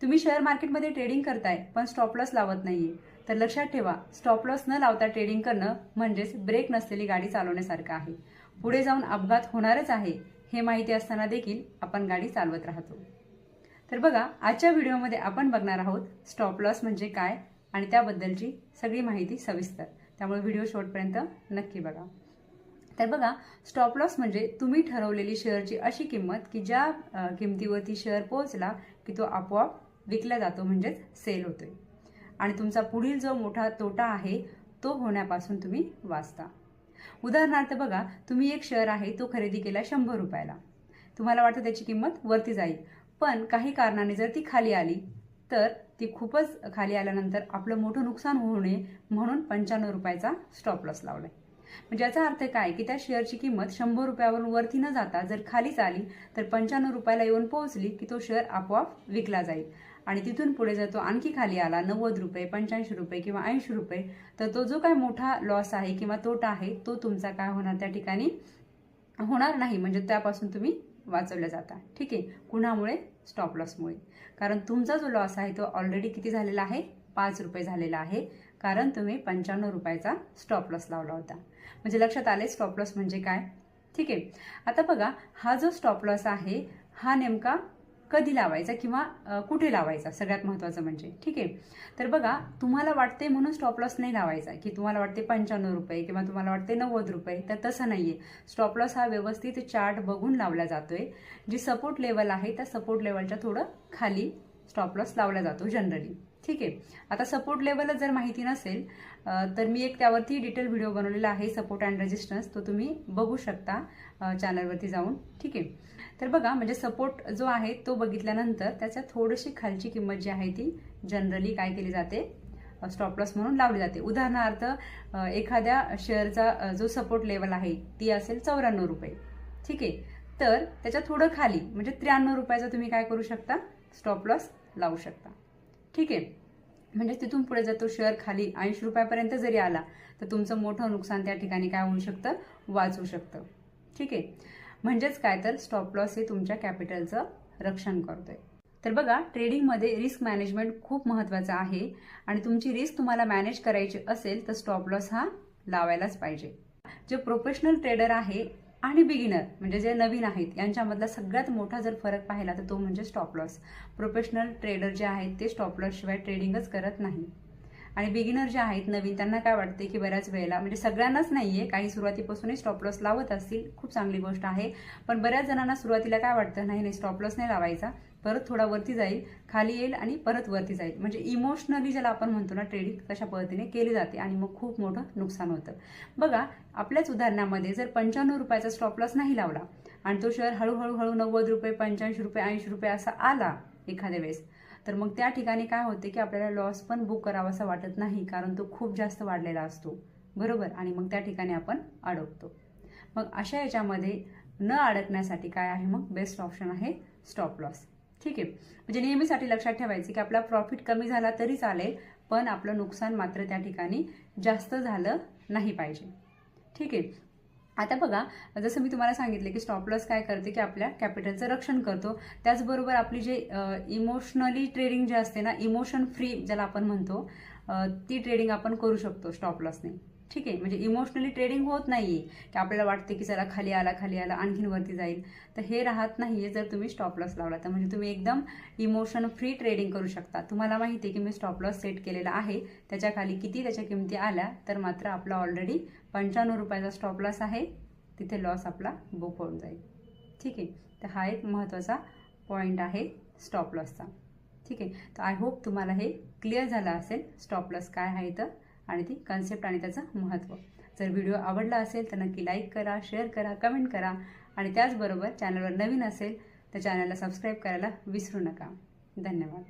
तुम्ही शेअर मार्केटमध्ये ट्रेडिंग करताय पण स्टॉप लॉस लावत नाहीये. तर लक्षात ठेवा स्टॉप लॉस न लावता ट्रेडिंग करणं म्हणजेच ब्रेक नसलेली गाडी चालवण्यासारखं आहे. पुढे जाऊन अपघात होणारच आहे हे माहिती असताना देखील आपण गाडी चालवत राहतो. तर बघा आजच्या व्हिडिओमध्ये आपण बघणार आहोत स्टॉप लॉस म्हणजे काय आणि त्याबद्दलची सगळी माहिती सविस्तर. त्यामुळे व्हिडिओ शेवटपर्यंत नक्की बघा. तर बघा स्टॉप लॉस म्हणजे तुम्ही ठरवलेली शेअरची अशी किंमत की ज्या किमतीवरती शेअर पोहोचला की तो आपोआप विकला जातो म्हणजेच सेल होतोय. आणि तुमचा पुढील जो मोठा तोटा आहे तो होण्यापासून तुम्ही वाचता. उदाहरणार्थ बघा तुम्ही एक शेअर आहे तो खरेदी केला शंभर रुपयाला. तुम्हाला वाटतं त्याची किंमत वरती जाईल. पण काही कारणाने जर ती खाली आली तर ती खूपच खाली आल्यानंतर आपलं मोठं नुकसान होऊ नये म्हणून पंच्याण्णव रुपयाचा स्टॉप लॉस आहे म्हणजे याचा अर्थ काय? की त्या शेअरची किंमत शंभर रुपयावरून वरती न जाता जर खालीच आली तर पंच्याण्णव रुपयाला येऊन पोहोचली की तो शेअर आपोआप विकला जाईल. आणि तिथून पुढे जर तो आणखी खाली आला नव्वद रुपये पंच्याऐंशी रुपये किंवा ऐंशी रुपये तर तो जो काय मोठा लॉस आहे किंवा तोटा आहे तो तुमचा काय होणार त्या ठिकाणी? होणार नाही. म्हणजे त्यापासून तुम्ही वाचवल्या जाता. ठीक आहे? कुणामुळे? स्टॉप लॉसमुळे कारण तुमचा जो लॉस आहे तो ऑलरेडी किती झालेला आहे? पाच रुपये झालेला आहे. कारण तुम्ही पंच्याण्णव रुपयाचा स्टॉप लॉस लावला होता. म्हणजे लक्षात आले स्टॉप लॉस म्हणजे काय? ठीक आहे. आता बघा हा जो स्टॉप लॉस आहे हा नेमका कधी लावायचा किंवा कुठे लावायचा? सगळ्यात महत्त्वाचं म्हणजे. ठीक आहे? तर बघा तुम्हाला वाटते म्हणून स्टॉप लॉस नाही लावायचा की तुम्हाला वाटते पंच्याण्णव रुपये किंवा तुम्हाला वाटते नव्वद रुपये तर तसं नाहीये. स्टॉप लॉस हा व्यवस्थित चार्ट बघून लावला जातो आहे जी सपोर्ट लेवल आहे त्या सपोर्ट लेवलच्या थोडं खाली स्टॉप लॉस लावला जातो जनरली ठीक आहे. आता सपोर्ट लेवलच जर माहिती नसेल तर मी एक त्यावरती डिटेल व्हिडिओ बनवलेला आहे सपोर्ट अँड रेजिस्टन्स तो तुम्ही बघू शकता चॅनलवरती जाऊन. ठीक आहे. तर बघा म्हणजे सपोर्ट जो आहे तो बघितल्यानंतर त्याच्या थोडीशी खालची किंमत जी आहे ती जनरली काय केली जाते? स्टॉप लॉस म्हणून लावली जाते. उदाहरणार्थ एखाद्या शेअरचा जो सपोर्ट लेवल आहे ती असेल चौऱ्याण्णव रुपये. ठीक आहे. तर त्याच्या थोडं खाली म्हणजे त्र्याण्णव रुपयाचा तुम्ही काय करू शकता? स्टॉप लॉस लावू शकता. ठीक आहे. म्हणजे तिथून पुढे जर तो शेअर खाली ऐंशी रुपयापर्यंत जरी आला तर तुमचं मोठं नुकसान त्या ठिकाणी काय होऊ शकतं? वाचू शकतं. ठीक आहे. म्हणजेच काय तर स्टॉप लॉस हे तुमच्या कॅपिटलचं रक्षण करतोय. तर बघा ट्रेडिंगमध्ये रिस्क मॅनेजमेंट खूप महत्त्वाचं आहे आणि तुमची रिस्क तुम्हाला मॅनेज करायची असेल तर स्टॉप लॉस हा लावायलाच पाहिजे. जे प्रोफेशनल ट्रेडर आहे आणि बिगिनर म्हणजे जे नवीन आहेत यांच्यामधला सगळ्यात मोठा जर फरक पाहिला तर तो म्हणजे स्टॉप लॉस प्रोफेशनल ट्रेडर जे आहेत ते स्टॉप लॉस शिवाय ट्रेडिंगच करत नाही आणि बिगिनर जे आहेत नवीन त्यांना काय वाटते की बऱ्याच वेळेला म्हणजे सगळ्यांनाच नाही आहे काही सुरुवातीपासूनही स्टॉपलॉस लावत असतील खूप चांगली गोष्ट आहे. पण बऱ्याच जणांना सुरुवातीला काय वाटतं नाही नाही स्टॉपलॉस नाही लावायचा परत थोडा वरती जाईल खाली येईल आणि परत वरती जाईल. म्हणजे इमोशनली ज्याला आपण म्हणतो ना ट्रेडिंग तशा पद्धतीने केली जाते आणि मग खूप मोठं नुकसान होतं. बघा आपल्याच उदाहरणामध्ये जर पंच्याण्णव रुपयाचा स्टॉपलॉस नाही लावला आणि तो शेअर हळूहळू हळू नव्वद रुपये पंच्याऐंशी रुपये ऐंशी रुपये असा आला एखाद्या वेळेस तर मग त्या ठिकाणी काय होते की आपल्याला लॉस पण बुक करावासा वाटत नाही कारण तो खूप जास्त वाढलेला असतो. बरोबर? आणि मग त्या ठिकाणी आपण अडकतो. मग अशा याच्यामध्ये न अडकण्यासाठी काय आहे मग? बेस्ट ऑप्शन आहे स्टॉप लॉस ठीक आहे? म्हणजे नेहमीसाठी लक्षात ठेवायचं की आपला प्रॉफिट कमी झाला तरी चालेल पण आपलं नुकसान मात्र त्या ठिकाणी जास्त झालं नाही पाहिजे. ठीक आहे? आता बघा जसं मी तुम्हाला सांगितले की स्टॉप लॉस काय करते की आपल्या कॅपिटलचं रक्षण करतो. त्याचबरोबर आपली जे इमोशनली ट्रेडिंग जे असते ना इमोशन फ्री ज्याला आपण म्हणतो ती ट्रेडिंग आपण करू शकतो स्टॉप लॉसने ठीक आहे म्हणजे इमोशनली ट्रेडिंग होत नाही आहे की आपल्याला वाटते की चला खाली आला खाली आला आणखीन वरती जाईल. तर हे राहत नाही आहे जर तुम्ही स्टॉप लॉस लावला तर. म्हणजे तुम्ही एकदम इमोशन फ्री ट्रेडिंग करू शकता. तुम्हाला माहिती आहे की मी स्टॉप लॉस सेट केलेला आहे. त्याच्याखाली किती त्याच्या किमती आल्या तर मात्र आपला ऑलरेडी पंच्याण्णव रुपयाचा स्टॉप लॉस आहे. तिथे लॉस आपला बुक होऊन जाईल. ठीक आहे तर हा एक महत्त्वाचा पॉईंट आहे स्टॉप लॉसचा ठीक आहे तर आय होप तुम्हाला हे क्लिअर झालं असेल. स्टॉप लॉस काय आहे तर आणि ती कन्सेप्ट आणि त्याचं महत्त्व. जर व्हिडिओ आवडला असेल तर नक्की लाईक करा शेअर करा कमेंट करा. आणि त्याचबरोबर चॅनलवर नवीन असेल तर चॅनलला सबस्क्राईब करायला विसरू नका. धन्यवाद.